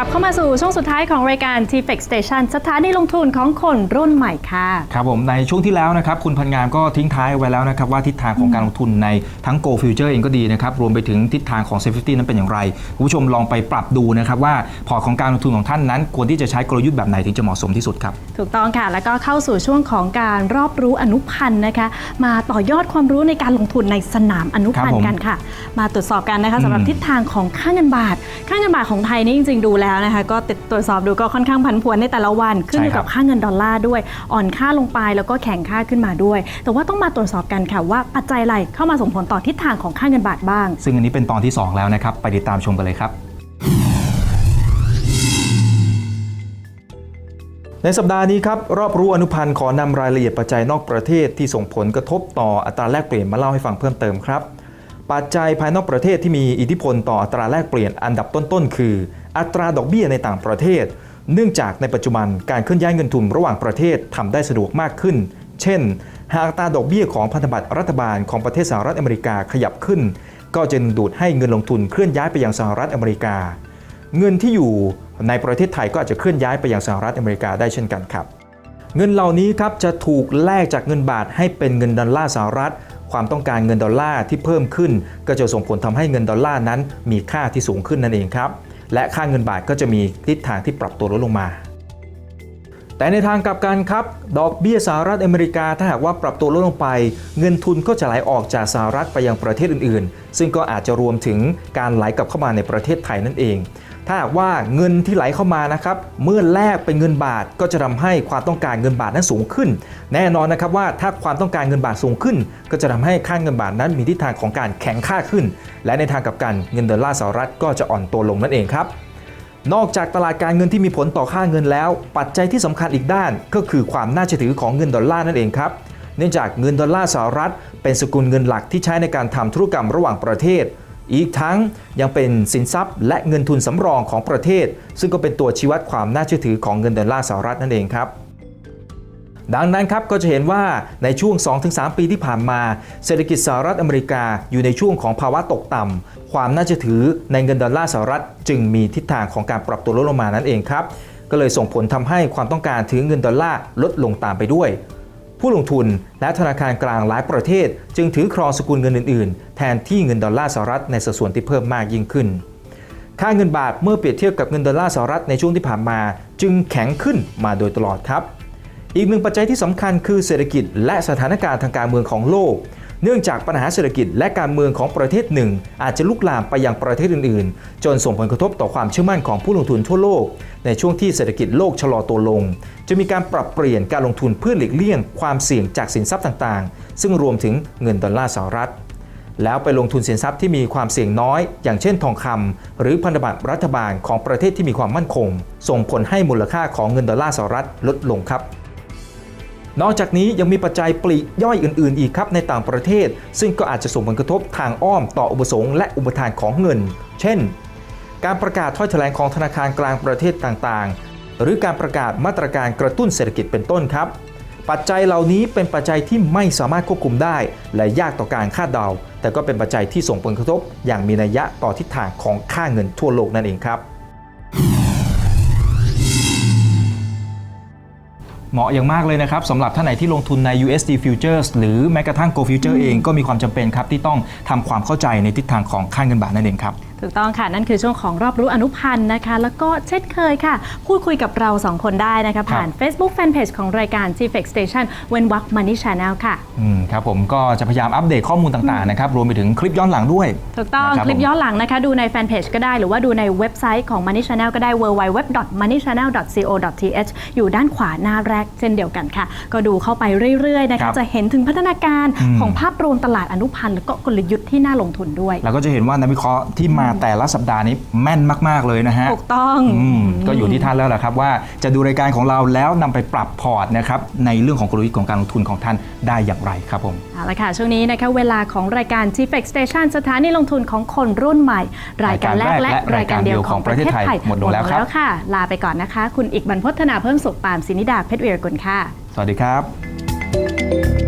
มาสู่ช่วงสุดท้ายของรายการ t f e x Station สถานีลงทุนของคนรุ่นใหม่ค่ะ ครับผมในช่วงที่แล้วนะครับคุณพันงามก็ทิ้งท้ายไว้แล้วนะครับว่าทิศทางของการลงทุนในทั้ง Go Future เองก็ดีนะครับรวมไปถึงทิศทางของ Safety นั้นเป็นอย่างไรคุณผู้ชมลองไปปรับดูนะครับว่าพอร์ตของการลงทุนของท่านนั้นควรที่จะใช้กลยุทธ์แบบไหนถึงจะเหมาะสมที่สุดครับถูกต้องค่ะแล้วก็เข้าสู่ช่วงของการรอบรู้อนุพันธ์นะคะมาต่อยอดความรู้ในการลงทุนในสนามอนุพันครับผธ์มกันค่ะ มาตรวจสอบกันนะคะสำหรับอืมทิศทางของค่าเงินบาท ค่าเงินบาทของไทยนี่จริงๆดูแล้วนะคะก็ติดตรวจสอบดูก็ค่อนข้างผันผวนในแต่ละวันขึ้นอยู่กับค่าเงินดอลลาร์ด้วย อ่อนค่าลงไปแล้วก็แข็งค่าขึ้นมาด้วย แต่ว่าต้องมาตรวจสอบกันค่ะว่าปัจจัยอะไรเข้ามาส่งผลต่อทิศทางของค่าเงินบาทบ้าง ซึ่งอันนี้เป็นตอนที่ 2 แล้วนะครับ ไปติดตามชมกันเลยครับในสัปดาห์นี้ครับ รอบรู้อนุพันธ์ขอนำรายละเอียดปัจจัยนอกประเทศที่ส่งผลกระทบต่ออัตราแลกเปลี่ยนมาเล่าให้ฟังเพิ่มเติมครับ ปัจจัยภายนอกประเทศที่มีอิทธิพลต่ออัตราแลกเปลี่ยนอันดับต้นๆ คือ อัตราดอกเบี้ยในต่างประเทศ เนื่องจากในปัจจุบันการเคลื่อนย้ายเงินทุนระหว่างประเทศทำได้สะดวกมากขึ้น เช่น หากอัตราดอกเบี้ยของพันธบัตรรัฐบาลของประเทศสหรัฐอเมริกาขยับขึ้น ก็จะดึงดูดให้เงินลงทุนเคลื่อนย้ายไปยังสหรัฐอเมริกา เงินที่อยู่ในประเทศไทยก็อาจจะเคลื่อนย้ายไปยังสหรัฐอเมริกาได้เช่นกันครับ เงินเหล่านี้ครับจะถูกแลกจากเงินบาทให้เป็นเงินดอลลาร์สหรัฐ ความต้องการเงินดอลลาร์ที่เพิ่มขึ้น ก็จะส่งผลทำให้เงินดอลลาร์นั้นมีค่าที่สูงขึ้นนั่นเองครับ และค่าเงินบาทก็จะมีทิศทางที่ปรับตัวลดลงมา แต่ในทางกลับกันครับ ดอกเบี้ยสหรัฐอเมริกาถ้าหากว่าปรับตัวลดลงไป เงินทุนก็จะไหลออกจากสหรัฐไปยังประเทศอื่นๆ ซึ่งก็อาจจะรวมถึงการไหลกลับเข้ามาในประเทศไทยนั่นเอง ถ้าว่าเงินที่ไหลเข้ามานะครับเมื่อแลกเป็นเงินบาทก็จะทำให้ความต้องการเงินบาทนั้นสูงขึ้น แน่นอนนะครับว่าถ้าความต้องการเงินบาทสูงขึ้น ก็จะทำให้ค่าเงินบาทนั้นมีทิศทางของการแข็งค่าขึ้น และในทางกับกันเงินดอลลาร์สหรัฐก็จะอ่อนตัวลงนั่นเองครับนอกจากตลาดการเงินที่มีผลต่อค่าเงินแล้ว ปัจจัยที่สำคัญอีกด้านก็คือความน่าเชื่อถือของเงินดอลลาร์นั่นเองครับ เนื่องจากเงินดอลลาร์สหรัฐ เป็นสกุลเงินหลักที่ใช้ในการทำธุรกรรมระหว่างประเทศ อีกทั้งยังเป็นสินทรัพย์ และเงินทุนสำรองของประเทศ ซึ่งก็เป็นตัวชี้วัดความน่าเชื่อถือของเงินดอลลาร์สหรัฐนั่นเองครับดังนั้นครับก็จะเห็นว่าในช่วง 2-3 ปีที่ผ่านมา เศรษฐกิจสหรัฐอเมริกาอยู่ในช่วงของภาวะตกต่ำ ความน่าเชื่อถือในเงินดอลลาร์สหรัฐ จึงมีทิศทางของการปรับตัวลดลงมานั่นเองครับ ก็เลยส่งผลทำให้ความต้องการถือเงินดอลลาร์ลดลงตามไปด้วย ผู้ลงทุนและธนาคารกลางหลายประเทศ จึงถือครองสกุลเงินอื่นๆ แทนที่เงินดอลลาร์สหรัฐในสัดส่วนที่เพิ่มมากยิ่งขึ้น ค่าเงินบาทเมื่อเปรียบเทียบกับเงินดอลลาร์สหรัฐในช่วงที่ผ่านมา จึงแข็งขึ้นมาโดยตลอดครับ อีกหนึ่งปัจจัยที่สำคัญคือเศรษฐกิจและสถานการณ์ทางการเมืองของโลก เนื่องจากปัญหาเศรษฐกิจและการเมืองของประเทศหนึ่ง อาจจะลุกลามไปยังประเทศอื่นๆ จนส่งผลกระทบต่อความเชื่อมั่นของผู้ลงทุนทั่วโลก ในช่วงที่เศรษฐกิจโลกชะลอตัวลง จะมีการปรับเปลี่ยนการลงทุนเพื่อหลีกเลี่ยงความเสี่ยงจากสินทรัพย์ต่างๆ ซึ่งรวมถึงเงินดอลลาร์สหรัฐแล้วไปลงทุนสินทรัพย์ที่มีความเสี่ยงน้อย อย่างเช่นทองคำหรือพันธบัตรรัฐบาลของประเทศที่มีความมั่นคง ส่งผลให้มูลค่าของเงินดอลลาร์สหรัฐลดลงครับ นอกจากนี้ยังมีปัจจัยปลีกย่อยอื่น ๆ อีกครับในต่างประเทศ ซึ่งก็อาจจะส่งผลกระทบทางอ้อมต่ออุปสงค์และอุปทานของเงิน เช่น การประกาศถ้อยแถลงของธนาคารกลางประเทศต่าง ๆ หรือการประกาศมาตรการกระตุ้นเศรษฐกิจเป็นต้นครับ ปัจจัยเหล่านี้เป็นปัจจัยที่ไม่สามารถควบคุมได้ และยากต่อการคาดเดา แต่ก็เป็นปัจจัยที่ส่งผลกระทบ อย่างมีนัยยะต่อทิศทางของค่าเงินทั่วโลกนั่นเองครับ เหมาะอย่างมากเลยนะครับสำหรับท่านไหนที่ลงทุนใน USD Futures หรือแม้กระทั่ง Go Future เองก็มีความจำเป็นครับที่ต้องทำความเข้าใจในทิศทางของค่าเงินบาทนั่นเองครับ ถูกต้องค่ะ นั่นคือช่วงของรอบรู้อนุพันธ์นะคะ แล้วก็เช่นเคยค่ะ พูดคุยกับเรา 2 คนได้นะคะ ผ่าน Facebook Fanpage ของรายการ g f x Station เว้นวัก Money Channel ค่ะอืมครับผมก็จะพยายามอัปเดตข้อมูลต่างๆนะครับรวมไปถึงคลิปย้อนหลังด้วย ถูกต้องนะรับคลิปผมย้อนหลังนะคะ ดูในแฟนเพจก็ได้หรือว่าดูในเว็บไซต์ของ Money Channel ก็ได้ www.moneychannel.co.th อยู่ด้านขวาหน้าแรกเช่นเดียวกันค่ะ ก็ดูเข้าไปเรื่อยๆนะครัคะบจะเห็นถึงพัฒนาการอืมของภาพรวมตลาดอนุพันธ์แล้วก็กลยุทธ์ที่น่าลงทุนด้วยเราก็จะเห็นว่านักวิเคราะห์ที่มาแต่ละสัปดาห์นี้แม่นมาก ๆ เลยนะฮะถูกต้องอืมก็อยู่ที่ท่านแล้วแหละครับ ว่าจะดูรายการของเราแล้วนำไปปรับพอร์ตนะครับในเรื่องของกลยุทธ์ของการลงทุนของท่านได้อย่างไรครับผมเอาละค่ะช่วงนี้นะคะเวลาของรายการ g f x Station สถานีลงทุนของคนรุ่นใหม่ รายการแรกและรายการเดียวของประเทศไทยหมดลงแล้วครับค่ะ ลาไปก่อนนะคะ คุณอีกบรรพฒนาเพิ่มสุขปามศินิดาเพชรเวียรกุลค่ะ สวัสดีครับ